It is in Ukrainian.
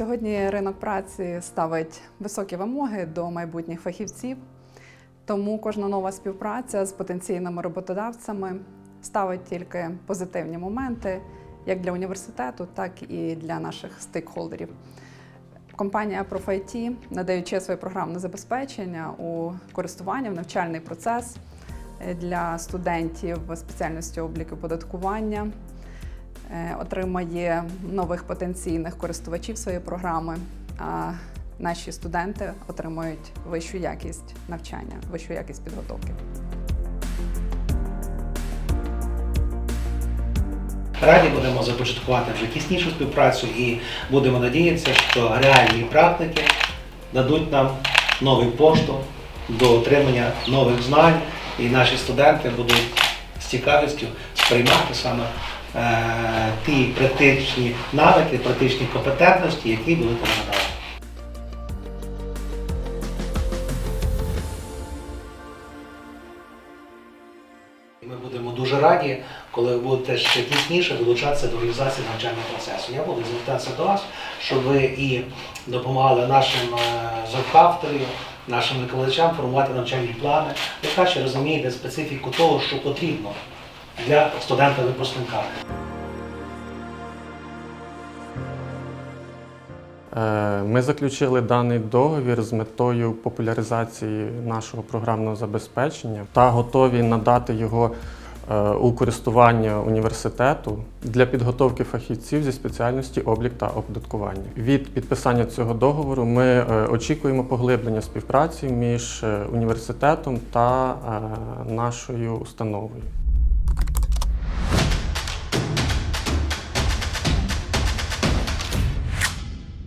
Сьогодні ринок праці ставить високі вимоги до майбутніх фахівців, тому кожна нова співпраця з потенційними роботодавцями ставить тільки позитивні моменти як для університету, так і для наших стейкхолдерів. Компанія ProfIT, надаючи своє програмне забезпечення у користування в навчальний процес е, для студентів спеціальності обліку податкування, отримає нових потенційних користувачів своєї програми. А наші студенти отримують вищу якість навчання, вищу якість підготовки. Раді будемо започаткувати вже тіснішу співпрацю і будемо надіятися, що реальні практики дадуть нам новий поштовх до отримання нових знань, і наші студенти будуть з цікавістю сприймати саме е, ті практичні навики, практичні компетентності, які будуть надати. І Ми будемо дуже раді, коли ви будете ще тісніше долучатися до організації навчального процесу. Я буду звертатися до вас, щоб ви і допомагали нашим е, завкавторам, нашим викладачам формувати навчальні плани, ви краще розумієте специфіку того, що потрібно для студента-випускника. Е, Ми заключили даний договір з метою популяризації нашого програмного забезпечення та готові надати його е, у користування університету для підготовки фахівців зі спеціальності облік та оподаткування. Від підписання цього договору ми е, очікуємо поглиблення співпраці між університетом та нашою установою.